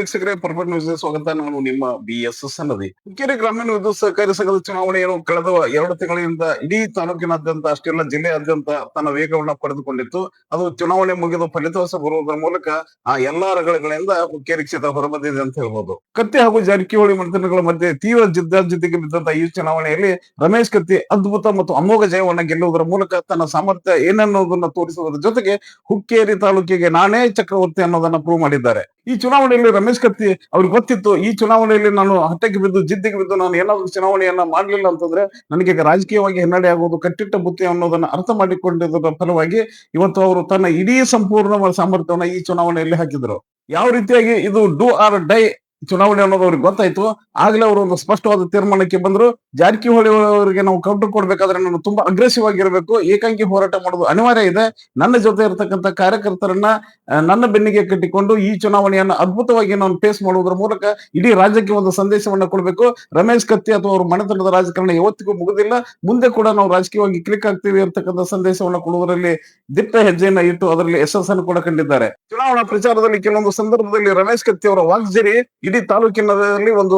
ವೀಕ್ಷಕರೇ, perfect news ಸ್ವಾಗತ. ನಾನು ನಿಮ್ಮ ಬಿ ಎಸ್ ಅನ್ನದಿ. ಹುಕ್ಕೇರಿ ಗ್ರಾಮೀಣ ವಿದ್ಯುತ್ ಸಹಕಾರಿ ಸಂಘದ ಚುನಾವಣೆಯನ್ನು ಕಳೆದ ಎರಡು ತಿಂಗಳಿಂದ ಇಡೀ ತಾಲೂಕಿನಾದ್ಯಂತ, ಅಷ್ಟೆಲ್ಲ ಜಿಲ್ಲೆಯಾದ್ಯಂತ ತನ್ನ ವೇಗವನ್ನು ಪಡೆದುಕೊಂಡಿತ್ತು. ಅದು ಚುನಾವಣೆ ಮುಗಿದು ಫಲಿತಾಂಶ ಬರುವುದರ ಮೂಲಕ ಆ ಎಲ್ಲಾ ರಗಳೆಗಳಿಂದ ಹುಕ್ಕೇರಿ ಕ್ಷೇತ್ರ ಹೊರಬಂದಿದೆ ಅಂತ ಹೇಳ್ಬೋದು. ಕತ್ತಿ ಹಾಗೂ ಜಾರಕಿಹೊಳಿ ಮಂತ್ರಿಗಳ ಮಧ್ಯೆ ತೀವ್ರ ಜಿದ್ದಾಜಿದ್ದಿಗೆ ಬಿದ್ದಂತ ಈ ಚುನಾವಣೆಯಲ್ಲಿ ರಮೇಶ್ ಕತ್ತಿ ಅದ್ಭುತ ಮತ್ತು ಅಮೋಘ ಜಯವನ್ನ ಗೆಲ್ಲುವುದರ ಮೂಲಕ ತನ್ನ ಸಾಮರ್ಥ್ಯ ಏನನ್ನೋದನ್ನ ತೋರಿಸುವುದರ ಜೊತೆಗೆ ಹುಕ್ಕೇರಿ ತಾಲೂಕಿಗೆ ನಾನೇ ಚಕ್ರವರ್ತಿ ಅನ್ನೋದನ್ನ ಪ್ರೂವ್ ಮಾಡಿದ್ದಾರೆ. ಈ ಚುನಾವಣೆಯಲ್ಲಿ ರಮೇಶ್ ಕತ್ತಿ ಅವ್ರಿಗೆ ಗೊತ್ತಿತ್ತು, ಈ ಚುನಾವಣೆಯಲ್ಲಿ ನಾನು ಹತ್ತಕ್ಕೆ ಬಿದ್ದು, ಜಿದ್ದಿಗೆ ಬಿದ್ದು ನಾನು ಏನಾದ್ರು ಚುನಾವಣೆಯನ್ನ ಮಾಡಲಿಲ್ಲ ಅಂತಂದ್ರೆ ನನಗೆ ರಾಜಕೀಯವಾಗಿ ಹಿನ್ನಡೆ ಆಗುವುದು ಕಟ್ಟಿಟ್ಟ ಬುತ್ತಿ ಅನ್ನೋದನ್ನ ಅರ್ಥ ಮಾಡಿಕೊಂಡಿದ್ದರ ಫಲವಾಗಿ ಇವತ್ತು ಅವರು ತನ್ನ ಇಡೀ ಸಂಪೂರ್ಣ ಸಾಮರ್ಥ್ಯವನ್ನ ಈ ಚುನಾವಣೆಯಲ್ಲಿ ಹಾಕಿದ್ರು. ಯಾವ ರೀತಿಯಾಗಿ ಇದು ಡೂ ಆರ್ ಡೈ ಚುನಾವಣೆ ಅನ್ನೋದು ಅವ್ರಿಗೆ ಗೊತ್ತಾಯ್ತು. ಆಗ್ಲೇ ಅವರು ಒಂದು ಸ್ಪಷ್ಟವಾದ ತೀರ್ಮಾನಕ್ಕೆ ಬಂದ್ರು. ಜಾರಕಿಹೊಳಿ ಅವರಿಗೆ ನಾವು ಕೌಂಟರ್ ಕೊಡ್ಬೇಕಾದ್ರೆ ನಾನು ತುಂಬಾ ಅಗ್ರೆಸಿವ್ ಆಗಿರ್ಬೇಕು. ಏಕಾಂಗಿ ಹೋರಾಟ ಮಾಡೋದು ಅನಿವಾರ್ಯ ಇದೆ. ನನ್ನ ಜೊತೆ ಇರತಕ್ಕಂತ ಕಾರ್ಯಕರ್ತರನ್ನ ನನ್ನ ಬೆನ್ನಿಗೆ ಕಟ್ಟಿಕೊಂಡು ಈ ಚುನಾವಣೆಯನ್ನು ಅದ್ಭುತವಾಗಿ ನಾನು ಫೇಸ್ ಮಾಡುವುದರ ಮೂಲಕ ಇಡೀ ರಾಜ್ಯಕ್ಕೆ ಒಂದು ಸಂದೇಶವನ್ನ ಕೊಡಬೇಕು. ರಮೇಶ್ ಕತ್ತಿ ಅಥವಾ ಅವ್ರ ಮನೆತನದ ರಾಜಕಾರಣ ಯಾವತ್ತಿಗೂ ಮುಗುದಿಲ್ಲ. ಮುಂದೆ ಕೂಡ ನಾವು ರಾಜಕೀಯವಾಗಿ ಕ್ಲಿಕ್ ಆಗ್ತೀವಿ ಅಂತಕ್ಕಂಥ ಸಂದೇಶವನ್ನ ಕೊಡುವುದರಲ್ಲಿ ದಿಟ್ಟ ಹೆಜ್ಜೆಯನ್ನ ಇಟ್ಟು ಅದರಲ್ಲಿ ಯಶಸ್ಸನ್ನು ಕೂಡ ಕಂಡಿದ್ದಾರೆ. ಚುನಾವಣಾ ಪ್ರಚಾರದಲ್ಲಿ ಕೆಲವೊಂದು ಸಂದರ್ಭದಲ್ಲಿ ರಮೇಶ್ ಕತ್ತಿ ಅವರ ವಾಗ್ಜರಿ ಇಡೀ ತಾಲೂಕಿನಲ್ಲಿ ಒಂದು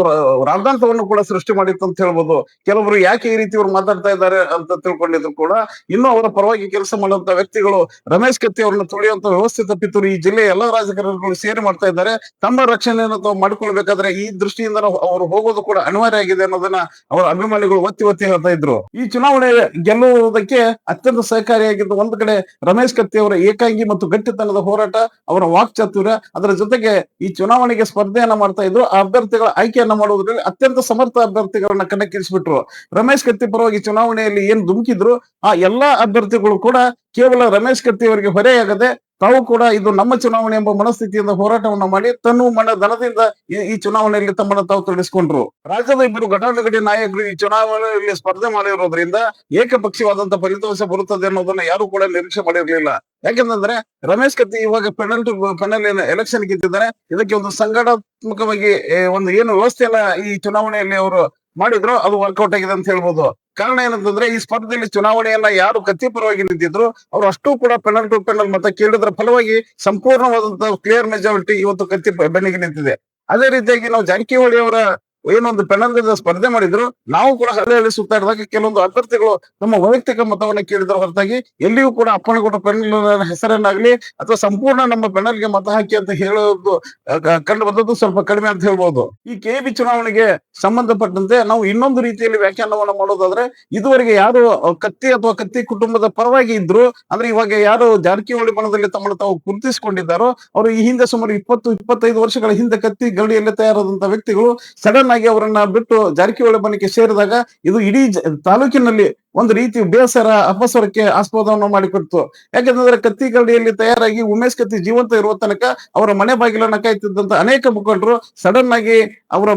ರಾಜಾಂತವನ್ನು ಕೂಡ ಸೃಷ್ಟಿ ಮಾಡಿತ್ತು ಅಂತ ಹೇಳ್ಬೋದು. ಕೆಲವರು ಯಾಕೆ ಈ ರೀತಿ ಇವ್ರು ಮಾತಾಡ್ತಾ ಇದ್ದಾರೆ ಅಂತ ತಿಳ್ಕೊಂಡಿದ್ರು ಕೂಡ ಇನ್ನು ಅವರ ಪರವಾಗಿ ಕೆಲಸ ಮಾಡುವಂತ ವ್ಯಕ್ತಿಗಳು ರಮೇಶ್ ಕತ್ತಿ ಅವರನ್ನ ತುಳಿಯುವಂತ ವ್ಯವಸ್ಥೆ ತಪ್ಪಿತ್ತು ಈ ಜಿಲ್ಲೆಯ ಎಲ್ಲಾ ರಾಜಕಾರಣಿಗಳು ಸೇರಿ ಮಾಡ್ತಾ ಇದ್ದಾರೆ. ತಮ್ಮ ರಕ್ಷಣೆಯನ್ನು ತಾವು ಮಾಡ್ಕೊಳ್ಬೇಕಾದ್ರೆ ಈ ದೃಷ್ಟಿಯಿಂದ ಅವರು ಹೋಗೋದು ಕೂಡ ಅನಿವಾರ್ಯ ಆಗಿದೆ ಅನ್ನೋದನ್ನ ಅವರ ಅಭಿಮಾನಿಗಳು ಒತ್ತಿ ಒತ್ತಿ ಹೇಳ್ತಾ ಇದ್ರು. ಈ ಚುನಾವಣೆ ಗೆಲ್ಲುವುದಕ್ಕೆ ಅತ್ಯಂತ ಸಹಕಾರಿಯಾಗಿದ್ದು ಒಂದು ಕಡೆ ರಮೇಶ್ ಕತ್ತಿ ಅವರ ಏಕಾಂಗಿ ಮತ್ತು ಗಟ್ಟಿತನದ ಹೋರಾಟ, ಅವರ ವಾಕ್ ಚಾತುರ್ಯ ಅದರ ಜೊತೆಗೆ ಈ ಚುನಾವಣೆಗೆ ಸ್ಪರ್ಧೆಯನ್ನ ಮಾಡ್ತಾ ಇದ್ರು ಆ ಅಭ್ಯರ್ಥಿಗಳ ಆಯ್ಕೆಯನ್ನ ಮಾಡುವುದರಲ್ಲಿ ಅತ್ಯಂತ ಸಮರ್ಥ ಅಭ್ಯರ್ಥಿಗಳನ್ನ ಕಣಕ್ಕಿರಿಸಿಬಿಟ್ರು ರಮೇಶ್ ಕತ್ತಿ ಪರವಾಗಿ ಚುನಾವಣೆಯಲ್ಲಿ ಏನ್ ಧುಮುಕಿದ್ರು, ಆ ಎಲ್ಲಾ ಅಭ್ಯರ್ಥಿಗಳು ಕೂಡ ಕೇವಲ ರಮೇಶ್ ಕತ್ತಿ ಅವರಿಗೆ ಹೊರೆಯಾಗದೆ ತಾವು ಕೂಡ ಇದು ನಮ್ಮ ಚುನಾವಣೆ ಎಂಬ ಮನಸ್ಥಿತಿಯಿಂದ ಹೋರಾಟವನ್ನ ಮಾಡಿ ತನ್ನ ಮನ ದನದಿಂದ ಈ- ಚುನಾವಣೆಯಲ್ಲಿ ತಮ್ಮನ್ನ ತಾವು ತೊಡಗಿಸಿಕೊಂಡ್ರು. ರಾಜ್ಯದ ಇಬ್ಬರು ಘಟಾನುಘಟಿ ನಾಯಕರು ಈ ಚುನಾವಣೆಯಲ್ಲಿ ಸ್ಪರ್ಧೆ ಮಾಡಿರೋದ್ರಿಂದ ಏಕಪಕ್ಷೀಯವಾದಂತ ಫಲಿತಾಂಶ ಬರುತ್ತದೆ ಅನ್ನೋದನ್ನ ಯಾರು ಕೂಡ ನಿರೀಕ್ಷೆ ಮಾಡಿರಲಿಲ್ಲ. ಯಾಕೆಂತಂದ್ರೆ ರಮೇಶ್ ಕತ್ತಿ ಇವಾಗ ಪೆನಲ್ಟಿ ಪೆನಲ್ ಎಲೆಕ್ಷನ್ ಗೆದ್ದಿದ್ದಾರೆ. ಇದಕ್ಕೆ ಒಂದು ಸಂಘಟನಾತ್ಮಕವಾಗಿ ಒಂದು ಏನು ವ್ಯವಸ್ಥೆಯನ್ನ ಈ ಚುನಾವಣೆಯಲ್ಲಿ ಅವರು ಮಾಡಿದ್ರು ಅದು ವರ್ಕೌಟ್ ಆಗಿದೆ ಅಂತ ಹೇಳ್ಬೋದು. ಕಾರಣ ಏನಂತಂದ್ರೆ ಈ ಸ್ಪರ್ಧೆಯಲ್ಲಿ ಚುನಾವಣೆಯನ್ನ ಯಾರು ಕತ್ತಿಪರವಾಗಿ ನಿಂತಿದ್ರು, ಅವ್ರು ಅಷ್ಟೂ ಕೂಡ ಪೆನಲ್ ಟು ಪೆನಲ್ ಮತ ಕೇಳಿದ್ರ ಫಲವಾಗಿ ಸಂಪೂರ್ಣವಾದಂತಹ ಕ್ಲಿಯರ್ ಮೆಜಾರಿಟಿ ಇವತ್ತು ಕತ್ತಿ ಬೆನ್ನಿಗೆ ನಿಂತಿದೆ. ಅದೇ ರೀತಿಯಾಗಿ ನಾವು ಜಾರಕಿಹೊಳಿ ಅವರ ಏನೊಂದು ಪೆನಲ್ ಸ್ಪರ್ಧೆ ಮಾಡಿದ್ರು, ನಾವು ಕೂಡ ಹಳ್ಳಿಯಲ್ಲಿ ಸುತ್ತಾಡಿದಾಗ ಕೆಲವೊಂದು ಅಭ್ಯರ್ಥಿಗಳು ತಮ್ಮ ವೈಯಕ್ತಿಕ ಮತವನ್ನ ಕೇಳಿದ್ರ ಹೊರತಾಗಿ, ಎಲ್ಲಿಯೂ ಕೂಡ ಅಪ್ಪಣೆಗೊಂಡ ಪೆನಲ್ ಹೆಸರನ್ನಾಗ್ಲಿ ಅಥವಾ ಸಂಪೂರ್ಣ ನಮ್ಮ ಪೆನಲ್ಗೆ ಮತ ಹಾಕಿ ಅಂತ ಹೇಳೋದು ಕಂಡು ಬಂದದ್ದು ಸ್ವಲ್ಪ ಕಡಿಮೆ ಅಂತ ಹೇಳ್ಬೋದು. ಈ ಕೆ ಬಿ ಚುನಾವಣೆಗೆ ಸಂಬಂಧಪಟ್ಟಂತೆ ನಾವು ಇನ್ನೊಂದು ರೀತಿಯಲ್ಲಿ ವ್ಯಾಖ್ಯಾನವನ್ನ ಮಾಡೋದಾದ್ರೆ, ಇದುವರೆಗೆ ಯಾರು ಕತ್ತಿ ಅಥವಾ ಕತ್ತಿ ಕುಟುಂಬದ ಪರವಾಗಿ ಇದ್ರು, ಅಂದ್ರೆ ಇವಾಗ ಯಾರು ಜಾರಕಿಹೊಳಿ ಬಣದಲ್ಲಿ ತಮ್ಮನ್ನು ತಾವು ಗುರುತಿಸಿಕೊಂಡಿದ್ದಾರೋ, ಅವರು ಈ ಹಿಂದೆ ಸುಮಾರು ಇಪ್ಪತ್ತು, ಇಪ್ಪತ್ತೈದು ವರ್ಷಗಳ ಹಿಂದೆ ಕತ್ತಿ ಗಡಿಯಲ್ಲಿ ತಯಾರಾದಂತಹ ವ್ಯಕ್ತಿಗಳು ಸಡನ್ ಆಗಿ ಅವರನ್ನ ಬಿಟ್ಟು ಜಾರಕಿಹೊಳಿ ಬಣಕ್ಕೆ ಸೇರಿದಾಗ ಇದು ಇಡೀ ತಾಲೂಕಿನಲ್ಲಿ ಒಂದು ರೀತಿ ಬೇಸರ ಅಪಸ್ವರಕ್ಕೆ ಆಸ್ಪದವನ್ನು ಮಾಡಿಕೊಡ್ತು. ಯಾಕಂತಂದ್ರೆ ಕತ್ತಿ ಗಡಿಯಲ್ಲಿ ತಯಾರಾಗಿ ಉಮೇಶ್ ಕತ್ತಿ ಜೀವಂತ ಇರುವ ತನಕ ಅವರ ಮನೆ ಬಾಗಿಲನ್ನ ಕಾಯ್ತಿದ್ದಂತ ಅನೇಕ ಮುಖಂಡರು ಸಡನ್ ಆಗಿ ಅವರ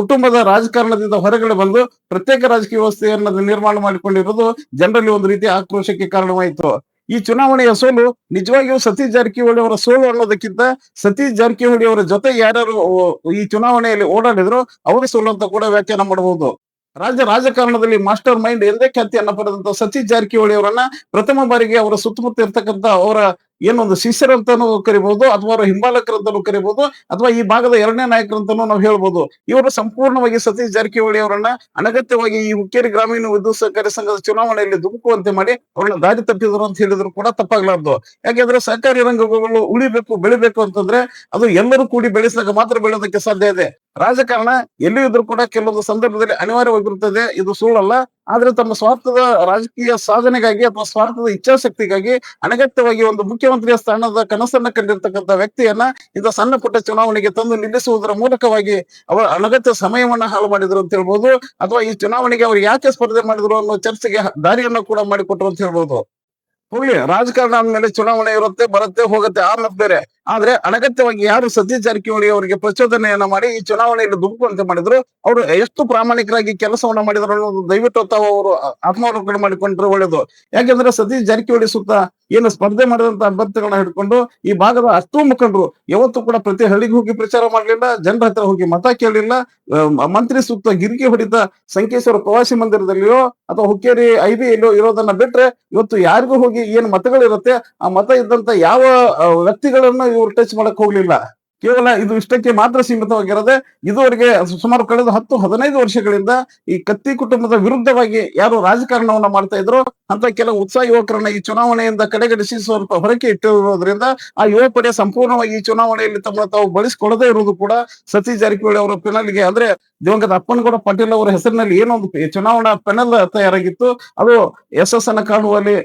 ಕುಟುಂಬದ ರಾಜಕಾರಣದಿಂದ ಹೊರಗಡೆ ಬಂದು ಪ್ರತ್ಯೇಕ ರಾಜಕೀಯ ವ್ಯವಸ್ಥೆಯನ್ನ ನಿರ್ಮಾಣ ಮಾಡಿಕೊಂಡಿರೋದು ಜನರಲ್ಲಿ ಒಂದು ರೀತಿ ಆಕ್ರೋಶಕ್ಕೆ ಕಾರಣವಾಯಿತು. ಈ ಚುನಾವಣೆಯ ಸೋಲು ನಿಜವಾಗಿಯೂ ಸತೀಶ್ ಜಾರಕಿಹೊಳಿ ಅವರ ಸೋಲು ಅನ್ನೋದಕ್ಕಿಂತ ಸತೀಶ್ ಜಾರಕಿಹೊಳಿ ಅವರ ಜೊತೆ ಯಾರ್ಯಾರು ಈ ಚುನಾವಣೆಯಲ್ಲಿ ಓಡಾಡಿದ್ರು ಅವರ ಸೋಲು ಅಂತ ಕೂಡ ವ್ಯಾಖ್ಯಾನ ಮಾಡಬಹುದು. ರಾಜ್ಯ ರಾಜಕಾರಣದಲ್ಲಿ ಮಾಸ್ಟರ್ ಮೈಂಡ್ ಎಂದೇ ಖ್ಯಾತಿಯನ್ನ ಪಡೆದಂತ ಸತೀಶ್ ಜಾರಕಿಹೊಳಿ ಅವರನ್ನ ಪ್ರಥಮ ಬಾರಿಗೆ ಅವರ ಸುತ್ತಮುತ್ತ ಇರ್ತಕ್ಕಂತ ಅವರ ಏನೊಂದು ಶಿಷ್ಯರಂತಾನೂ ಕರಿಬಹುದು ಅಥವಾ ಹಿಂಬಾಲಕರಂತಾನೂ ಕರಿಬಹುದು ಅಥವಾ ಈ ಭಾಗದ ಎರಡನೇ ನಾಯಕರಂತಾನೂ ನಾವು ಹೇಳ್ಬೋದು. ಇವರು ಸಂಪೂರ್ಣವಾಗಿ ಸತೀಶ್ ಜಾರಕಿಹೊಳಿ ಅವರನ್ನ ಅನಗತ್ಯವಾಗಿ ಈ ಹುಕ್ಕೇರಿ ಗ್ರಾಮೀಣ ವಿದ್ಯುತ್ ಸಹಕಾರಿ ಸಂಘದ ಚುನಾವಣೆಯಲ್ಲಿ ದುಮುಕುವಂತೆ ಮಾಡಿ ಅವ್ರನ್ನ ದಾರಿ ತಪ್ಪಿದ್ರು ಅಂತ ಹೇಳಿದ್ರು ಕೂಡ ತಪ್ಪಾಗ್ಲಾರ್ದು. ಯಾಕೆಂದ್ರೆ ಸಹಕಾರಿ ರಂಗಗಳು ಉಳಿಬೇಕು, ಬೆಳಿಬೇಕು ಅಂತಂದ್ರೆ ಅದು ಎಲ್ಲರೂ ಕೂಡಿ ಬೆಳೆಸಿದಾಗ ಮಾತ್ರ ಬೆಳೆಯೋದಕ್ಕೆ ಸಾಧ್ಯ ಇದೆ. ರಾಜಕಾರಣ ಎಲ್ಲಿಯೂ ಇದ್ರೂ ಕೂಡ ಕೆಲವೊಂದು ಸಂದರ್ಭದಲ್ಲಿ ಅನಿವಾರ್ಯವಾಗಿರುತ್ತದೆ. ಇದು ಸುಳ್ಳಲ್ಲ. ಆದ್ರೆ ತಮ್ಮ ಸ್ವಾರ್ಥದ ರಾಜಕೀಯ ಸಾಧನೆಗಾಗಿ ಅಥವಾ ಸ್ವಾರ್ಥದ ಇಚ್ಛಾಶಕ್ತಿಗಾಗಿ ಅನಗತ್ಯವಾಗಿ ಒಂದು ಮುಖ್ಯಮಂತ್ರಿಯ ಸ್ಥಾನದ ಕನಸನ್ನ ಕಂಡಿರ್ತಕ್ಕಂಥ ವ್ಯಕ್ತಿಯನ್ನ ಇಂಥ ಸಣ್ಣ ಪುಟ್ಟ ಚುನಾವಣೆಗೆ ತಂದು ನಿಲ್ಲಿಸುವುದರ ಮೂಲಕವಾಗಿ ಅವರ ಅನಗತ್ಯ ಸಮಯವನ್ನ ಹಾಳು ಮಾಡಿದ್ರು ಅಂತ ಹೇಳ್ಬೋದು. ಅಥವಾ ಈ ಚುನಾವಣೆಗೆ ಅವ್ರು ಯಾಕೆ ಸ್ಪರ್ಧೆ ಮಾಡಿದ್ರು ಅನ್ನೋ ಚರ್ಚೆಗೆ ದಾರಿಯನ್ನ ಕೂಡ ಮಾಡಿಕೊಟ್ರು ಅಂತ ಹೇಳ್ಬೋದು. ಹೋಗ್ಲಿ ರಾಜಕಾರಣ ಆದ್ಮೇಲೆ ಚುನಾವಣೆ ಇರುತ್ತೆ, ಬರುತ್ತೆ, ಹೋಗುತ್ತೆ ಆಮೇಲೆ ಬೇರೆ ಆದ್ರೆ ಅನಗತ್ಯವಾಗಿ ಯಾರು ಸತೀಶ್ ಜಾರಕಿಹೊಳಿ ಅವರಿಗೆ ಪ್ರಚೋದನೆಯನ್ನ ಮಾಡಿ ಈ ಚುನಾವಣೆಯಲ್ಲಿ ದುಂಬುವಂತೆ ಮಾಡಿದ್ರು, ಅವರು ಎಷ್ಟು ಪ್ರಾಮಾಣಿಕರಾಗಿ ಕೆಲಸವನ್ನ ಮಾಡಿದ್ರು ಅನ್ನೋದು ದಯವಿಟ್ಟು ತಾವು ಅವರು ಆತ್ಮಾವಲೋಕನ ಮಾಡಿಕೊಂಡ್ರೆ ಒಳ್ಳೇದು. ಯಾಕೆಂದ್ರೆ ಸತೀಶ್ ಜಾರಕಿಹೊಳಿ ಸುತ್ತ ಏನು ಸ್ಪರ್ಧೆ ಮಾಡಿದಂತ ಅಭ್ಯರ್ಥಿಗಳನ್ನ ಹಿಡ್ಕೊಂಡು ಈ ಭಾಗದ ಅಷ್ಟೂ ಮುಖಂಡರು ಯಾವತ್ತೂ ಕೂಡ ಪ್ರತಿ ಹಳ್ಳಿಗೆ ಹೋಗಿ ಪ್ರಚಾರ ಮಾಡ್ಲಿಲ್ಲ, ಜನರ ಹತ್ರ ಹೋಗಿ ಮತ ಕೇಳಲಿಲ್ಲ ಮಂತ್ರಿ ಸುತ್ತ ಗಿರಿಗೆ ಹೊಡಿತ ಸಂಕೇಶ್ವರ ಪ್ರವಾಸಿ ಮಂದಿರದಲ್ಲಿಯೋ ಅಥವಾ ಹುಕ್ಕೇರಿ ಐಬಿಯಲ್ಲೋ ಇರೋದನ್ನ ಬಿಟ್ರೆ ಇವತ್ತು ಯಾರಿಗೂ ಹೋಗಿ ಏನ್ ಮತಗಳಿರುತ್ತೆ ಆ ಮತ ಇದ್ದಂತ ಯಾವ ವ್ಯಕ್ತಿಗಳನ್ನ ಇವ್ರು ಟಚ್ ಮಾಡಕ್ ಹೋಗ್ಲಿಲ್ಲ. ಕೇವಲ ಇದು ಇಷ್ಟಕ್ಕೆ ಮಾತ್ರ ಸೀಮಿತವಾಗಿರದೆ ಇದುವರೆಗೆ ಸುಮಾರು ಕಳೆದ ಹತ್ತು, ಹದಿನೈದು ವರ್ಷಗಳಿಂದ ಈ ಕತ್ತಿ ಕುಟುಂಬದ ವಿರುದ್ಧವಾಗಿ ಯಾರು ರಾಜಕಾರಣವನ್ನ ಮಾಡ್ತಾ ಇದ್ರು ಅಂತ ಕೆಲವು ಉತ್ಸಾಹ ಯುವಕರನ್ನ ಈ ಚುನಾವಣೆಯಿಂದ ಕಡೆಗಣಿಸಿ ಸ್ವಲ್ಪ ಹೊರಕೆ ಇಟ್ಟಿರುವುದರಿಂದ ಆ ಯುವಪಡೆ ಸಂಪೂರ್ಣವಾಗಿ ಈ ಚುನಾವಣೆಯಲ್ಲಿ ತಮ್ಮ ತಾವು ಬಳಸಿಕೊಳ್ಳದೇ ಇರುವುದು ಕೂಡ ಸತೀಶ್ ಜಾರಕಿಹೊಳಿ ಅವರ ಪೆನಲ್ಗೆ. ಅಂದ್ರೆ ದಿವಂಗತ ಅಪ್ಪನಗೌಡ ಪಾಟೀಲ್ ಅವರ ಹೆಸರಿನಲ್ಲಿ ಏನೊಂದು ಚುನಾವಣಾ ಪೆನಲ್ ತಯಾರಾಗಿತ್ತು. ಅದು ಯಶಸ್ಸನ್ನ ಕಾಣುವಲ್ಲಿ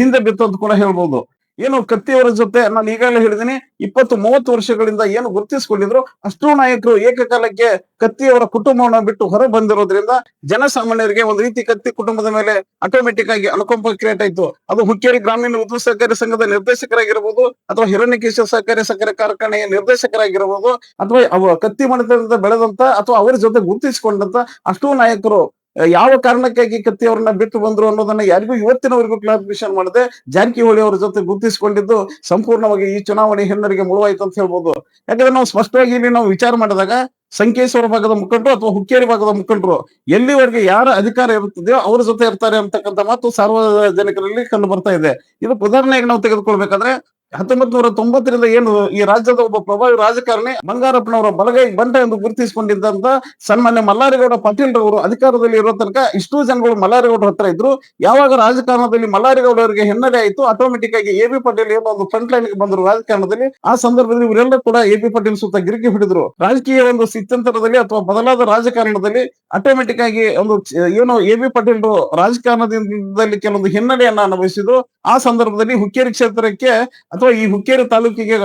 ಹಿಂದೆ ಬಿತ್ತು ಅಂತ ಕೂಡ ಹೇಳ್ಬೋದು. ಏನು ಕತ್ತಿಯವರ ಜೊತೆ ನಾನು ಈಗಾಗಲೇ ಹೇಳಿದ್ದೀನಿ, ಇಪ್ಪತ್ತು ಮೂವತ್ತು ವರ್ಷಗಳಿಂದ ಏನು ಗುರುತಿಸಿಕೊಂಡಿದ್ರು, ಅಷ್ಟು ನಾಯಕರು ಏಕಕಾಲಕ್ಕೆ ಕತ್ತಿಯವರ ಕುಟುಂಬವನ್ನ ಬಿಟ್ಟು ಹೊರ ಬಂದಿರೋದ್ರಿಂದ ಜನಸಾಮಾನ್ಯರಿಗೆ ಒಂದು ರೀತಿ ಕತ್ತಿ ಕುಟುಂಬದ ಮೇಲೆ ಆಟೋಮೆಟಿಕ್ ಆಗಿ ಅನುಕಂಪ ಕ್ರಿಯೇಟ್ ಆಯ್ತು. ಅದು ಹುಕ್ಕೇರಿ ಗ್ರಾಮೀಣ ಉದ್ಯೋಗ ಸಹಕಾರಿ ಸಂಘದ ನಿರ್ದೇಶಕರಾಗಿರ್ಬೋದು, ಅಥವಾ ಹಿರಣ್ಯಕೇಶ ಸಹಕಾರಿ ಸಕ್ಕರೆ ಕಾರ್ಖಾನೆಯ ನಿರ್ದೇಶಕರಾಗಿರ್ಬೋದು, ಅಥವಾ ಅವ ಕತ್ತಿ ಮನೆತನದಿಂದ ಬೆಳೆದಂತ, ಅಥವಾ ಅವರ ಜೊತೆ ಗುರುತಿಸಿಕೊಂಡಂತ ಅಷ್ಟೂ ನಾಯಕರು ಯಾವ ಕಾರಣಕ್ಕಾಗಿ ಕತ್ತಿ ಅವ್ರನ್ನ ಬಿಟ್ಟು ಬಂದ್ರು ಅನ್ನೋದನ್ನ ಯಾರಿಗೂ ಇವತ್ತಿನವರೆಗೂ ಕ್ಲಾರಿಫಿಕೇಶನ್ ಮಾಡದೆ ಜಾರಕಿಹೊಳಿ ಅವರ ಜೊತೆ ಗುರುತಿಸಿಕೊಂಡಿದ್ದು ಸಂಪೂರ್ಣವಾಗಿ ಈ ಚುನಾವಣೆ ಹಿನ್ನಡೆಗೆ ಮುಳುವಾಯ್ತು ಅಂತ ಹೇಳ್ಬೋದು. ಯಾಕಂದ್ರೆ ನಾವು ಸ್ಪಷ್ಟವಾಗಿ ಇಲ್ಲಿ ನಾವು ವಿಚಾರ ಮಾಡಿದಾಗ ಸಂಕೇಶ್ವರ ಭಾಗದ ಮುಖಂಡರು ಅಥವಾ ಹುಕ್ಕೇರಿ ಭಾಗದ ಮುಖಂಡರು ಎಲ್ಲಿವರೆಗೆ ಯಾರ ಅಧಿಕಾರ ಇರುತ್ತದೆಯೋ ಅವ್ರ ಜೊತೆ ಇರ್ತಾರೆ ಅಂತಕ್ಕಂಥ ಮಾತು ಸಾರ್ವಜನಿಕರಲ್ಲಿ ಕಂಡು ಬರ್ತಾ ಇದೆ. ಇದು ಉದಾಹರಣೆಗೆ ನಾವು ತೆಗೆದುಕೊಳ್ಬೇಕಾದ್ರೆ ಹತ್ತೊಂಬತ್ ನೂರ ತೊಂಬತ್ತರಿಂದ ಏನು ಈ ರಾಜ್ಯದ ಒಬ್ಬ ಪ್ರಭಾವಿ ರಾಜಕಾರಣಿ ಬಂಗಾರಪ್ಪನವರ ಬಲಗೈ ಬಂಟ ಎಂದು ಗುರುತಿಸಿಕೊಂಡಿದ್ದಂತ ಸನ್ಮಾನ್ಯ ಮಲ್ಲಾರಿಗೌಡ ಪಾಟೀಲ್ ರವರು ಅಧಿಕಾರದಲ್ಲಿ ಇರೋ ತನಕ ಇಷ್ಟು ಜನಗಳು ಮಲ್ಲಾರೇಗೌಡರ ಹತ್ರ ಇದ್ರು. ಯಾವಾಗ ರಾಜಕಾರಣದಲ್ಲಿ ಮಲ್ಲಾರಿಗೌಡ ಅವರಿಗೆ ಹಿನ್ನಡೆ ಆಯಿತು ಆಟೋಮೆಟಿಕ್ ಆಗಿ ಎ ಬಿ ಪಾಟೀಲ್ ಏನೋ ಒಂದು ಫ್ರಂಟ್ ಲೈನ್ಗೆ ಬಂದ್ರು ರಾಜಕಾರಣದಲ್ಲಿ. ಆ ಸಂದರ್ಭದಲ್ಲಿ ಇವರೆಲ್ಲ ಕೂಡ ಎ ಬಿ ಪಾಟೀಲ್ ಸುತ್ತ ಗಿರಿಕಿ ಹಿಡಿದ್ರು. ರಾಜಕೀಯ ಒಂದು ಸ್ಥಿತ್ಯಂತರದಲ್ಲಿ ಅಥವಾ ಬದಲಾದ ರಾಜಕಾರಣದಲ್ಲಿ ಆಟೋಮೆಟಿಕ್ ಆಗಿ ಒಂದು ಏನು ಎ ಬಿ ಪಾಟೀಲ್ ರಾಜಕಾರಣದಿಂದ ಕೆಲವೊಂದು ಹಿನ್ನಡೆಯನ್ನ ಅನುಭವಿಸಿದ್ರು. ಆ ಸಂದರ್ಭದಲ್ಲಿ ಹುಕ್ಕೇರಿ ಕ್ಷೇತ್ರಕ್ಕೆ ಅಥವಾ ಈ ಹುಕ್ಕೇರಿ ತಾಲೂಕಿಗೆ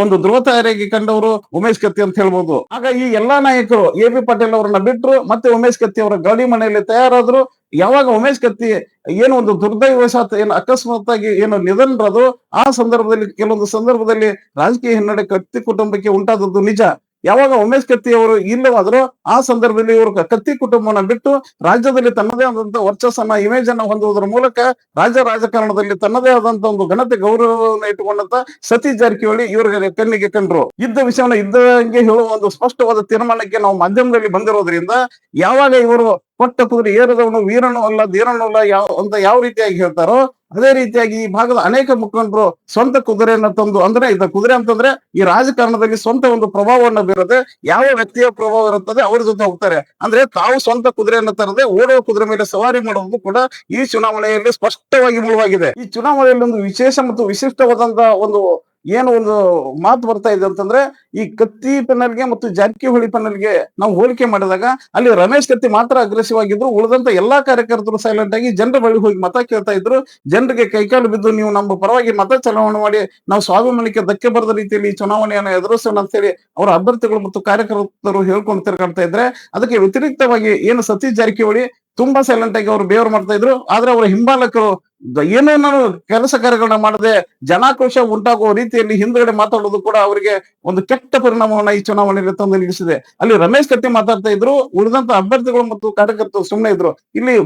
ಒಂದು ಧ್ರುವ ತಯಾರಿಗೆ ಕಂಡವರು ಉಮೇಶ್ ಕತ್ತಿ ಅಂತ ಹೇಳ್ಬೋದು. ಆಗ ಈ ಎಲ್ಲಾ ನಾಯಕರು ಎ ಬಿ ಪಾಟೀಲ್ ಅವರನ್ನ ಬಿಟ್ರು ಮತ್ತೆ ಉಮೇಶ್ ಕತ್ತಿ ಅವರ ಗಾಡಿ ಮನೆಯಲ್ಲಿ ತಯಾರಾದ್ರು. ಯಾವಾಗ ಉಮೇಶ್ ಕತ್ತಿ ಏನು ಒಂದು ದುರ್ದೈವಶಾತ್ ಏನು ಅಕಸ್ಮಾತ್ ಆಗಿ ಏನು ನಿಧನರದು ಆ ಸಂದರ್ಭದಲ್ಲಿ, ಕೆಲವೊಂದು ಸಂದರ್ಭದಲ್ಲಿ ರಾಜಕೀಯ ಹಿನ್ನಡೆ ಕತ್ತಿ ಕುಟುಂಬಕ್ಕೆ ಉಂಟಾದದ್ದು ನಿಜ. ಯಾವಾಗ ಉಮೇಶ್ ಕತ್ತಿ ಅವರು ಇಲ್ಲವಾದ್ರು ಆ ಸಂದರ್ಭದಲ್ಲಿ ಇವರು ಕತ್ತಿ ಕುಟುಂಬವನ್ನ ಬಿಟ್ಟು ರಾಜ್ಯದಲ್ಲಿ ತನ್ನದೇ ಆದಂತ ವರ್ಚಸ್ಸನ್ನ ಇಮೇಜ್ ಅನ್ನ ಹೊಂದುವುದರ ಮೂಲಕ ರಾಜ್ಯ ರಾಜಕಾರಣದಲ್ಲಿ ತನ್ನದೇ ಆದಂತ ಒಂದು ಘನತೆ ಗೌರವವನ್ನು ಇಟ್ಟುಕೊಂಡಂತ ಸತೀಶ್ ಜಾರಕಿಹೊಳಿ ಇವರಿಗೆ ಕಣ್ಣಿಗೆ ಕಂಡ್ರು. ಇದ್ದ ವಿಷಯವನ್ನ ಇದ್ದಂಗೆ ಹೇಳುವ ಒಂದು ಸ್ಪಷ್ಟವಾದ ತೀರ್ಮಾನಕ್ಕೆ ನಾವು ಮಾಧ್ಯಮದಲ್ಲಿ ಬಂದಿರೋದ್ರಿಂದ ಯಾವಾಗ ಇವರು ಕೊಟ್ಟ ಕುದುರೆ ಏರದವನು, ವೀರನು ಅಲ್ಲ, ಧೀರನು ಅಲ್ಲ, ಯಾವ ಅಂತ ಯಾವ ರೀತಿಯಾಗಿ ಹೇಳ್ತಾರೋ ಅದೇ ರೀತಿಯಾಗಿ ಈ ಭಾಗದ ಅನೇಕ ಮುಖಂಡರು ಸ್ವಂತ ಕುದುರೆಯನ್ನ ತಂದು, ಅಂದ್ರೆ ಇದ ಕುದುರೆ ಅಂತಂದ್ರೆ ಈ ರಾಜಕಾರಣದಲ್ಲಿ ಸ್ವಂತ ಒಂದು ಪ್ರಭಾವವನ್ನು ಬೀರದೆ ಯಾವ ವ್ಯಕ್ತಿಯ ಪ್ರಭಾವ ಇರುತ್ತದೆ ಅವ್ರ ಜೊತೆ ಹೋಗ್ತಾರೆ. ಅಂದ್ರೆ ತಾವು ಸ್ವಂತ ಕುದುರೆಯನ್ನ ತರದೆ ಓಡುವ ಕುದುರೆ ಮೇಲೆ ಸವಾರಿ ಮಾಡುವುದು ಕೂಡ ಈ ಚುನಾವಣೆಯಲ್ಲಿ ಸ್ಪಷ್ಟವಾಗಿ ಮುಳುವಾಗಿದೆ. ಈ ಚುನಾವಣೆಯಲ್ಲಿ ಒಂದು ವಿಶೇಷ ಮತ್ತು ವಿಶಿಷ್ಟವಾದಂತಹ ಒಂದು ಏನು ಒಂದು ಮಾತು ಬರ್ತಾ ಇದೆ ಅಂತಂದ್ರೆ, ಈ ಕತ್ತಿ ಪೆನಲ್ಗೆ ಮತ್ತು ಜಾರಕಿಹೊಳಿ ಪೆನಲ್ಗೆ ನಾವು ಹೋಲಿಕೆ ಮಾಡಿದಾಗ, ಅಲ್ಲಿ ರಮೇಶ್ ಕತ್ತಿ ಮಾತ್ರ ಅಗ್ರೆಸಿವ್ ಆಗಿದ್ರು, ಉಳಿದಂತ ಎಲ್ಲಾ ಕಾರ್ಯಕರ್ತರು ಸೈಲೆಂಟ್ ಆಗಿ ಜನರ ಬಳಿ ಹೋಗಿ ಮತ ಕೇಳ್ತಾ ಇದ್ರು. ಜನರಿಗೆ ಕೈಕಾಲು ಬಿದ್ದು ನೀವು ನಮ್ಮ ಪರವಾಗಿ ಮತ ಚಲಾವಣೆ ಮಾಡಿ, ನಾವು ಸ್ವಾಭಿಮಾನಕ್ಕೆ ಧಕ್ಕೆ ಬರದ ರೀತಿಯಲ್ಲಿ ಚುನಾವಣೆಯನ್ನು ಎದುರಿಸೋಣ ಅಂತ ಹೇಳಿ ಅವರ ಅಭ್ಯರ್ಥಿಗಳು ಮತ್ತು ಕಾರ್ಯಕರ್ತರು ಹೇಳ್ಕೊಂಡು ತಿರ್ಗಾಡ್ತಾ ಇದ್ರೆ, ಅದಕ್ಕೆ ವ್ಯತಿರಿಕ್ತವಾಗಿ ಏನು ಸತೀಶ್ ಜಾರಕಿಹೊಳಿ ತುಂಬಾ ಸೈಲೆಂಟ್ ಆಗಿ ಅವರು ಬೇವರ್ ಮಾಡ್ತಾ ಇದ್ರು. ಆದ್ರೆ ಅವರ ಹಿಂಬಾಲಕರು ಏನೇನೋ ಏನೋ ನಾನು ಕೆಲಸ ಕಾರ್ಯಗಳನ್ನ ಮಾಡದೆ ಜನಾಕ್ರೋಶ ಉಂಟಾಗುವ ರೀತಿಯಲ್ಲಿ ಹಿಂದ್ಗಡೆ ಮಾತಾಡೋದು ಕೂಡ ಅವರಿಗೆ ಒಂದು ಕೆಟ್ಟ ಪರಿಣಾಮವನ್ನ ಈ ಚುನಾವಣೆಯಲ್ಲಿ ತಂದು ನಿಲ್ಲಿಸಿದೆ. ಅಲ್ಲಿ ರಮೇಶ್ ಕತ್ತಿ ಮಾತಾಡ್ತಾ ಇದ್ರು, ಉಳಿದಂತ ಅಭ್ಯರ್ಥಿಗಳು ಮತ್ತು ಕಾರ್ಯಕರ್ತರು ಸುಮ್ಮನೆ ಇದ್ರು. ಇಲ್ಲಿ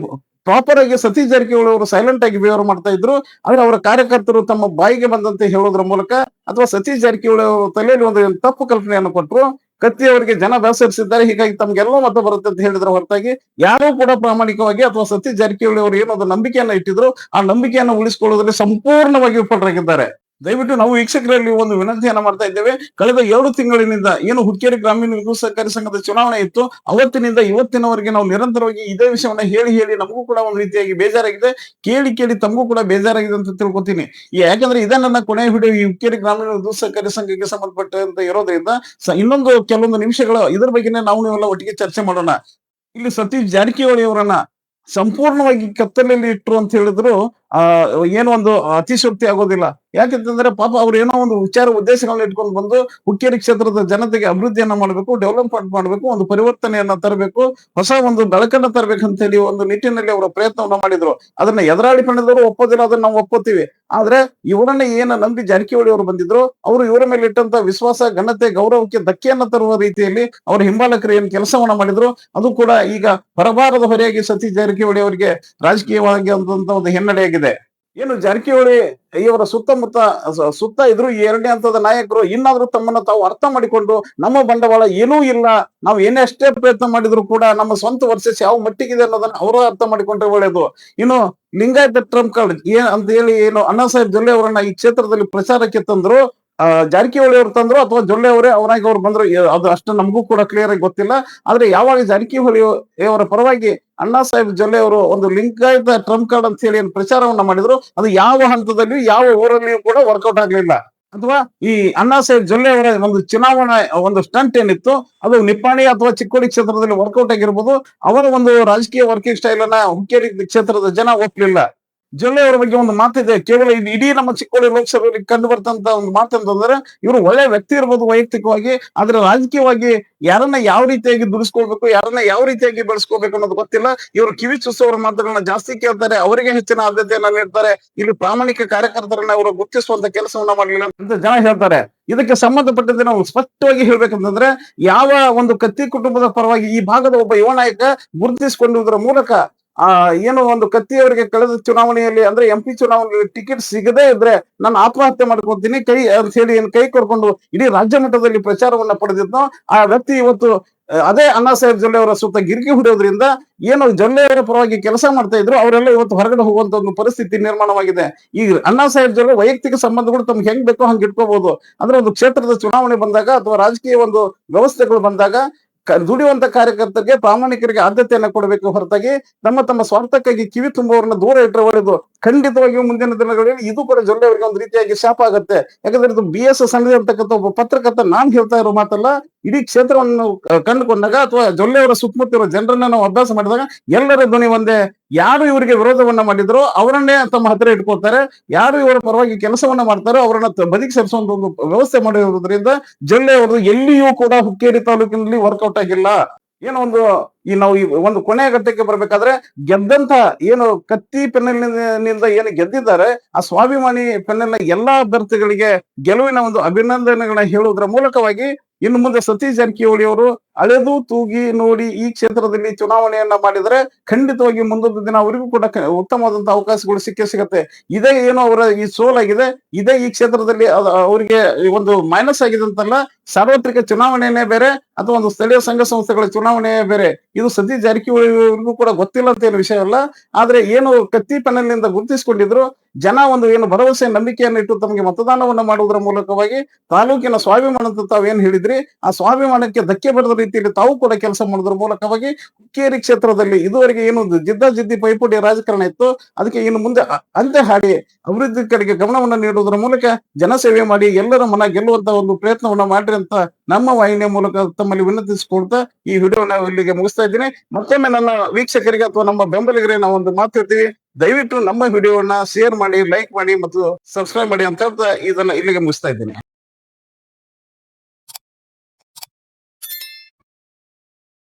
ಪ್ರಾಪರ್ ಆಗಿ ಸತೀಶ್ ಜಾರಕಿಹೊಳಿ ಅವರು ಸೈಲೆಂಟ್ ಆಗಿ ಬಿಹೇವ್ ಮಾಡ್ತಾ ಇದ್ರು. ಆದ್ರೆ ಅವರ ಕಾರ್ಯಕರ್ತರು ತಮ್ಮ ಬಾಯಿಗೆ ಬಂದಂತೆ ಹೇಳೋದ್ರ ಮೂಲಕ ಅಥವಾ ಸತೀಶ್ ಜಾರಕಿಹೊಳಿ ಅವರ ತಲೆಯಲ್ಲಿ ಒಂದು ತಪ್ಪು ಕಲ್ಪನೆಯನ್ನು ಕೊಟ್ಟರು ಕತ್ತಿ ಅವರಿಗೆ ಜನ ಬೇಸರಿಸಿದ್ದಾರೆ ಹೀಗಾಗಿ ತಮ್ಗೆಲ್ಲೋ ಮತ ಬರುತ್ತೆ ಅಂತ ಹೇಳಿದ್ರ ಹೊರತಾಗಿ ಯಾರೂ ಕೂಡ ಪ್ರಾಮಾಣಿಕವಾಗಿ ಅಥವಾ ಸತ್ಯ ಜಾರಕಿಹೊಳಿ ಅವರು ಏನೋ ನಂಬಿಕೆಯನ್ನ ಇಟ್ಟಿದ್ರು. ಆ ನಂಬಿಕೆಯನ್ನು ಉಳಿಸಿಕೊಳ್ಳೋದ್ರಲ್ಲಿ ಸಂಪೂರ್ಣವಾಗಿ ವಿಫಲರಾಗಿದ್ದಾರೆ. ದಯವಿಟ್ಟು ನಾವು ವೀಕ್ಷಕರಲ್ಲಿ ಒಂದು ವಿನಂತಿಯನ್ನ ಮಾಡ್ತಾ ಇದ್ದೇವೆ. ಕಳೆದ ಎರಡು ತಿಂಗಳಿನಿಂದ ಏನು ಹುಕ್ಕೇರಿ ಗ್ರಾಮೀಣ ವಿದ್ಯುತ್ ಸಹಕಾರಿ ಸಂಘದ ಚುನಾವಣೆ ಇತ್ತು. ಅವತ್ತಿನಿಂದ ಇವತ್ತಿನವರೆಗೆ ನಾವು ನಿರಂತರವಾಗಿ ಇದೇ ವಿಷಯವನ್ನ ಹೇಳಿ ಹೇಳಿ ನಮಗೂ ಕೂಡ ಒಂದು ರೀತಿಯಾಗಿ ಬೇಜಾರಾಗಿದೆ. ಕೇಳಿ ಕೇಳಿ ತಮಗೂ ಕೂಡ ಬೇಜಾರಾಗಿದೆ ಅಂತ ತಿಳ್ಕೊತೀನಿ. ಯಾಕಂದ್ರೆ ಇದೇ ನನ್ನ ಕೊನೆಯ ವಿಡಿಯೋ ಈ ಹುಕ್ಕೇರಿ ಗ್ರಾಮೀಣ ವಿದ್ಯುತ್ ಸಹಕಾರಿ ಸಂಘಕ್ಕೆ ಸಂಬಂಧಪಟ್ಟಂತ ಇರೋದ್ರಿಂದ ಇನ್ನೊಂದು ಕೆಲವೊಂದು ನಿಮಿಷಗಳು ಇದರ ಬಗ್ಗೆನೇ ನಾವು ನೀವೆಲ್ಲ ಒಟ್ಟಿಗೆ ಚರ್ಚೆ ಮಾಡೋಣ. ಇಲ್ಲಿ ಸತೀಶ್ ಜಾರಕಿಹೊಳಿ ಅವರನ್ನ ಸಂಪೂರ್ಣವಾಗಿ ಕತ್ತಲಲ್ಲಿ ಇಟ್ರು ಅಂತ ಹೇಳಿದ್ರು. ಆ, ಏನೋ ಒಂದು ಅತಿಶಕ್ತಿ ಆಗೋದಿಲ್ಲ. ಯಾಕೆಂತಂದ್ರೆ ಪಾಪ ಅವ್ರು ಏನೋ ಒಂದು ವಿಚಾರ, ಉದ್ದೇಶಗಳನ್ನ ಇಟ್ಕೊಂಡು ಬಂದು ಹುಕ್ಕೇರಿ ಕ್ಷೇತ್ರದ ಜನತೆಗೆ ಅಭಿವೃದ್ಧಿಯನ್ನ ಮಾಡಬೇಕು ಡೆವಲಪ್ಮೆಂಟ್ ಮಾಡಬೇಕು, ಒಂದು ಪರಿವರ್ತನೆಯನ್ನ ತರಬೇಕು, ಹೊಸ ಒಂದು ಬೆಳಕನ್ನ ತರಬೇಕಂತ ಹೇಳಿ ಒಂದು ನಿಟ್ಟಿನಲ್ಲಿ ಅವರ ಪ್ರಯತ್ನವನ್ನ ಮಾಡಿದ್ರು. ಅದನ್ನ ಎದುರಾಳಿ ಪಣದವರು ಒಪ್ಪೋದಿಲ್ಲ, ಅದನ್ನ ನಾವು ಒಪ್ಪೋತೀವಿ ಆದ್ರೆ ಇವರನ್ನ ಏನ ನಂಬಿ ಜಾರಕಿಹೊಳಿ ಅವರು ಬಂದಿದ್ರು, ಅವರು ಇವರ ಮೇಲೆ ಇಟ್ಟಂತ ವಿಶ್ವಾಸ, ಘನತೆ, ಗೌರವಕ್ಕೆ ಧಕ್ಕೆಯನ್ನ ತರುವ ರೀತಿಯಲ್ಲಿ ಅವರ ಹಿಂಬಾಲಕರು ಏನ್ ಕೆಲಸವನ್ನ ಮಾಡಿದ್ರು, ಅದು ಕೂಡ ಈಗ ಹೊರಬಾರದ ಹೊರೆಯಾಗಿ ಸತೀಶ್ ಜಾರಕಿಹೊಳಿ ಅವರಿಗೆ ರಾಜಕೀಯವಾಗಿ ಒಂದು ಹಿನ್ನಡೆಯಾಗಿದೆ. ಏನು ಜಾರಕಿಹೊಳಿ ಇವರ ಸುತ್ತಮುತ್ತ ಸುತ್ತ ಇದ್ರು ಎರಡನೇ ಹಂತದ ನಾಯಕರು ಇನ್ನಾದ್ರೂ ತಮ್ಮನ್ನ ತಾವು ಅರ್ಥ ಮಾಡಿಕೊಂಡು ನಮ್ಮ ಬಂಡವಾಳ ಏನೂ ಇಲ್ಲ, ನಾವು ಏನೇ ಅಷ್ಟೇ ಪ್ರಯತ್ನ ಮಾಡಿದ್ರು ಕೂಡ ನಮ್ಮ ಸ್ವಂತ ವರ್ಸಸ್ ಯಾವ ಮಟ್ಟಿಗಿದೆ ಅನ್ನೋದನ್ನ ಅವರು ಅರ್ಥ ಮಾಡಿಕೊಂಡ್ರೆ ಒಳ್ಳೇದು. ಇನ್ನು ಲಿಂಗಾಯತ ಟ್ರಂಪ್ ಕಾರ್ಡ್ ಏನ್ ಅಂತ ಹೇಳಿ ಏನು ಅಣ್ಣಾ ಸಾಹೇಬ್ ಜೊಲ್ಲೆ ಅವರನ್ನ ಈ ಕ್ಷೇತ್ರದಲ್ಲಿ ಪ್ರಚಾರಕ್ಕೆ ತಂದ್ರು ಜಾರಕಿಹೊಳಿ ಅವರು ತಂದ್ರು ಅಥವಾ ಜೊಲ್ಲೆ ಅವರೇ ಅವರಾಗಿ ಅವ್ರು ಬಂದ್ರು ಅದು ಅಷ್ಟು ನಮಗೂ ಕೂಡ ಕ್ಲಿಯರ್ ಆಗಿ ಗೊತ್ತಿಲ್ಲ. ಆದ್ರೆ ಯಾವಾಗ ಜಾರಕಿಹೊಳಿ ಅವರ ಪರವಾಗಿ ಅಣ್ಣಾ ಸಾಹೇಬ್ ಜೊಲ್ಲೆ ಅವರು ಒಂದು ಲಿಂಗಾಯತ ಟ್ರಂಪ್ ಕಾರ್ಡ್ ಅಂತ ಹೇಳಿ ಪ್ರಚಾರವನ್ನ ಮಾಡಿದ್ರು, ಅದು ಯಾವ ಹಂತದಲ್ಲಿ ಯಾವ ಊರಲ್ಲಿಯೂ ಕೂಡ ವರ್ಕೌಟ್ ಆಗ್ಲಿಲ್ಲ. ಅಥವಾ ಈ ಅಣ್ಣಾ ಸಾಹೇಬ್ ಜೊಲ್ಲೆ ಅವರ ಒಂದು ಚುನಾವಣಾ, ಒಂದು ಸ್ಟಂಟ್ ಏನಿತ್ತು, ಅದು ನಿಪ್ಪಾಣಿ ಅಥವಾ ಚಿಕ್ಕೋಡಿ ಕ್ಷೇತ್ರದಲ್ಲಿ ವರ್ಕೌಟ್ ಆಗಿರ್ಬೋದು, ಅವರ ಒಂದು ರಾಜಕೀಯ ವರ್ಕಿಂಗ್ ಸ್ಟೈಲ್ ಅನ್ನ ಹುಕ್ಕೇರಿ ಕ್ಷೇತ್ರದ ಜನ ಒಪ್ಲಿಲ್ಲ. ಜೊಲ್ಲೆ ಅವರ ಬಗ್ಗೆ ಒಂದು ಮಾತಿದೆ. ಕೇವಲ ಇದು ಇಡೀ ನಮ್ಮ ಚಿಕ್ಕೋಡಿ ಲೋಕಸಭೆಯಲ್ಲಿ ಕಂಡು ಬರ್ತಂತ ಒಂದು ಮಾತಂತಂದ್ರೆ, ಇವರು ಒಳ್ಳೆ ವ್ಯಕ್ತಿ ಇರ್ಬೋದು ವೈಯಕ್ತಿಕವಾಗಿ, ಆದ್ರೆ ರಾಜಕೀಯವಾಗಿ ಯಾರನ್ನ ಯಾವ ರೀತಿಯಾಗಿ ದುಡಿಸ್ಕೊಳ್ಬೇಕು, ಯಾರನ್ನ ಯಾವ ರೀತಿಯಾಗಿ ಬೆಳೆಸ್ಕೋಬೇಕು ಅನ್ನೋದು ಗೊತ್ತಿಲ್ಲ. ಇವರು ಕಿವಿ ಚುಚ್ಚುವವರ ಮಾತುಗಳನ್ನ ಜಾಸ್ತಿ ಕೇಳ್ತಾರೆ, ಅವರಿಗೆ ಹೆಚ್ಚಿನ ಆದ್ಯತೆಯನ್ನ ನೀಡ್ತಾರೆ. ಇಲ್ಲಿ ಪ್ರಾಮಾಣಿಕ ಕಾರ್ಯಕರ್ತರನ್ನ ಅವರು ಗುರುತಿಸುವಂತ ಕೆಲಸವನ್ನ ಮಾಡಲಿಲ್ಲ ಅಂತ ಜನ ಹೇಳ್ತಾರೆ. ಇದಕ್ಕೆ ಸಂಬಂಧಪಟ್ಟಂತೆ ನಾವು ಸ್ಪಷ್ಟವಾಗಿ ಹೇಳ್ಬೇಕಂತಂದ್ರೆ, ಯಾವ ಒಂದು ಕತ್ತಿ ಕುಟುಂಬದ ಪರವಾಗಿ ಈ ಭಾಗದ ಒಬ್ಬ ಯುವ ನಾಯಕ ಮೂಲಕ ಆ, ಏನು ಒಂದು ಕತ್ತಿಯವರಿಗೆ ಕಳೆದ ಚುನಾವಣೆಯಲ್ಲಿ, ಅಂದ್ರೆ ಎಂ ಪಿ ಚುನಾವಣೆಯಲ್ಲಿ ಟಿಕೆಟ್ ಸಿಗದೇ ಇದ್ರೆ ನಾನು ಆತ್ಮಹತ್ಯೆ ಮಾಡ್ಕೊತೀನಿ, ಕೈ ಅಂತ ಹೇಳಿ ಏನ್ ಕೈ ಕೊಡ್ಕೊಂಡು ಇಡೀ ರಾಜ್ಯ ಮಟ್ಟದಲ್ಲಿ ಪ್ರಚಾರವನ್ನ ಪಡೆದಿದ್ನೋ, ಆ ವ್ಯಕ್ತಿ ಇವತ್ತು ಅದೇ ಅಣ್ಣಾ ಸಾಹೇಬ್ ಜೊಲ್ಲೆ ಅವರ ಸುತ್ತ ಗಿರಿಕಿ ಹೊಡೆಯೋದ್ರಿಂದ ಏನು ಜೊಲ್ಲೆಯವರ ಪರವಾಗಿ ಕೆಲಸ ಮಾಡ್ತಾ ಇದ್ರು, ಅವರೆಲ್ಲ ಇವತ್ತು ಹೊರಗಡೆ ಹೋಗುವಂತ ಒಂದು ಪರಿಸ್ಥಿತಿ ನಿರ್ಮಾಣವಾಗಿದೆ. ಈಗ ಅಣ್ಣಾ ಸಾಹೇಬ್ ಜೊಲ್ಲೆ ವೈಯಕ್ತಿಕ ಸಂಬಂಧಗಳು ತಮ್ಗೆ ಹೆಂಗ್ ಬೇಕೋ ಹಂಗೆ ಇಟ್ಕೋಬಹುದು ಅಂದ್ರೆ ಒಂದು ಕ್ಷೇತ್ರದ ಚುನಾವಣೆ ಬಂದಾಗ ಅಥವಾ ರಾಜಕೀಯ ಒಂದು ವ್ಯವಸ್ಥೆಗಳು ಬಂದಾಗ ದುಡಿಯುವಂತ ಕಾರ್ಯಕರ್ತರಿಗೆ ಪ್ರಾಮಾಣಿಕರಿಗೆ ಆದ್ಯತೆಯನ್ನು ಕೊಡಬೇಕು ಹೊರತಾಗಿ ತಮ್ಮ ತಮ್ಮ ಸ್ವಾರ್ಥಕ್ಕಾಗಿ ಕಿವಿ ತುಂಬುವವರನ್ನ ದೂರ ಇಟ್ಟರೆ ಒಳ್ಳೆಯದು ಖಂಡಿತವಾಗಿಯೂ ಮುಂದಿನ ದಿನಗಳಲ್ಲಿ ಇದು ಕೂಡ ಜೊಲ್ಲೆ ಅವರಿಗೆ ಒಂದು ರೀತಿಯಾಗಿ ಶಾಪ ಆಗುತ್ತೆ. ಯಾಕಂದ್ರೆ ಇದು ಬಿ ಎಸ್ ಸಂಘ ಅಂತಕ್ಕಂಥ ಒಬ್ಬ ಪತ್ರಕರ್ತ ನಾನ್ ಹೇಳ್ತಾ ಇರೋ ಮಾತಲ್ಲ, ಇಡೀ ಕ್ಷೇತ್ರವನ್ನು ಕಂಡುಕೊಂಡಾಗ ಅಥವಾ ಜೊಲ್ಲೆ ಅವರ ಸುತ್ತಮುತ್ತ ಜನರನ್ನ ನಾವು ಅಭ್ಯಾಸ ಮಾಡಿದಾಗ ಎಲ್ಲರ ಧ್ವನಿ ಒಂದೇ. ಯಾರು ಇವರಿಗೆ ವಿರೋಧವನ್ನ ಮಾಡಿದ್ರು ಅವರನ್ನೇ ತಮ್ಮ ಹತ್ತಿರ ಇಟ್ಕೋತಾರೆ ಯಾರು ಇವರ ಪರವಾಗಿ ಕೆಲಸವನ್ನ ಮಾಡ್ತಾರೋ ಅವರನ್ನ ಬದುಕಿ ಸೇರಿಸುವಂತ ಒಂದು ವ್ಯವಸ್ಥೆ ಮಾಡಿರೋದ್ರಿಂದ ಜೊಲ್ಲೆ ಅವರು ಎಲ್ಲಿಯೂ ಕೂಡ ಹುಕ್ಕೇರಿ ತಾಲೂಕಿನಲ್ಲಿ ವರ್ಕೌಟ್ ಆಗಿಲ್ಲ ಏನೋ ಒಂದು ಈ ನಾವು ಈ ಒಂದು ಕೊನೆಯ ಘಟ್ಟಕ್ಕೆ ಬರ್ಬೇಕಾದ್ರೆ ಗೆದ್ದಂತ ಏನು ಕತ್ತಿ ಪೆನ್ನಲ್ನಿಂದ ಏನು ಗೆದ್ದಿದ್ದಾರೆ, ಆ ಸ್ವಾಭಿಮಾನಿ ಪೆನ್ನಲ್ನ ಎಲ್ಲಾ ಅಭ್ಯರ್ಥಿಗಳಿಗೆ ಗೆಲುವಿನ ಒಂದು ಅಭಿನಂದನೆಗಳನ್ನ ಹೇಳುವುದರ ಮೂಲಕವಾಗಿ ಇನ್ನು ಮುಂದೆ ಸತೀಶ್ ಜಾರಕಿಹೊಳಿ ಅವರು ಅಳೆದು ತೂಗಿ ನೋಡಿ ಈ ಕ್ಷೇತ್ರದಲ್ಲಿ ಚುನಾವಣೆಯನ್ನ ಮಾಡಿದರೆ ಖಂಡಿತವಾಗಿ ಮುಂದೊಂದು ದಿನ ಅವರಿಗೂ ಕೂಡ ಉತ್ತಮವಾದಂತಹ ಉತ್ತಮವಾದಂತ ಅವಕಾಶಗಳು ಸಿಕ್ಕೇ ಸಿಗತ್ತೆ. ಇದೇ ಏನು ಅವರ ಈ ಸೋಲಾಗಿದೆ ಇದೇ ಈ ಕ್ಷೇತ್ರದಲ್ಲಿ ಅವರಿಗೆ ಒಂದು ಮೈನಸ್ ಆಗಿದೆ ಅಂತಲ್ಲ, ಸಾರ್ವತ್ರಿಕ ಚುನಾವಣೆನೇ ಬೇರೆ ಅಥವಾ ಒಂದು ಸ್ಥಳೀಯ ಸಂಘ ಸಂಸ್ಥೆಗಳ ಚುನಾವಣೆಯೇ ಬೇರೆ. ಇದು ಸತೀಶ್ ಜಾರಕಿಹೊಳಿ ಅವರಿಗೂ ಕೂಡ ಗೊತ್ತಿಲ್ಲ ಅಂತ ಏನು ವಿಷಯ ಅಲ್ಲ. ಆದ್ರೆ ಏನು ಕತ್ತಿ ಪೆನ್ನಲ್ನಿಂದ ಗುರುತಿಸಿಕೊಂಡಿದ್ರು, ಜನ ಒಂದು ಏನು ಭರವಸೆ, ನಂಬಿಕೆಯನ್ನು ಇಟ್ಟು ತಮಗೆ ಮತದಾನವನ್ನ ಮಾಡುವುದರ ಮೂಲಕವಾಗಿ ತಾಲೂಕಿನ ಸ್ವಾಭಿಮಾನ ತಾವೇನ್ ಹೇಳಿದ್ರಿ, ಆ ಸ್ವಾಭಿಮಾನಕ್ಕೆ ಧಕ್ಕೆ ಬರದ ರೀತಿಯಲ್ಲಿ ತಾವು ಕೂಡ ಕೆಲಸ ಮಾಡೋದ್ರ ಮೂಲಕವಾಗಿ ಹುಕ್ಕೇರಿ ಕ್ಷೇತ್ರದಲ್ಲಿ ಇದುವರೆಗೆ ಏನು ಜಿದ್ದ ಜಿದ್ದಿ ಪೈಪೋಟಿ ರಾಜಕಾರಣ ಇತ್ತು, ಅದಕ್ಕೆ ಇನ್ನು ಮುಂದೆ ಅಂದೆ ಹಾಡಿ ಅಭಿವೃದ್ಧಿ ಕಡೆಗೆ ಗಮನವನ್ನ ನೀಡುವುದರ ಮೂಲಕ ಜನಸೇವೆ ಮಾಡಿ ಎಲ್ಲರ ಮನ ಗೆಲ್ಲುವಂತ ಒಂದು ಪ್ರಯತ್ನವನ್ನ ಮಾಡ್ರಿ ಅಂತ ನಮ್ಮ ವಾಹಿನಿಯ ಮೂಲಕ ತಮ್ಮಲ್ಲಿ ವಿನಂತಿಸಿಕೊಳ್ತಾ ಈ ವಿಡಿಯೋನ ಇಲ್ಲಿಗೆ ಮುಗಿಸ್ತಾ ಇದ್ದೀನಿ. ಮತ್ತೊಮ್ಮೆ ನನ್ನ ವೀಕ್ಷಕರಿಗೆ ಅಥವಾ ನಮ್ಮ ಬೆಂಬಲಿಗರಿಗೆ ನಾವು ಒಂದು ಮಾತು ಹೇಳ್ತೀವಿ. ದಯವಿಟ್ಟು ನಮ್ಮ ವಿಡಿಯೋವನ್ನ ಶೇರ್ ಮಾಡಿ ಲೈಕ್ ಮಾಡಿ ಮತ್ತು ಸಬ್ಸ್ಕ್ರೈಬ್ ಮಾಡಿ ಅಂತ ಇದನ್ನ ಇಲ್ಲಿಗೆ ಮುಗಿಸ್ತಾ ಇದ್ದೀನಿ.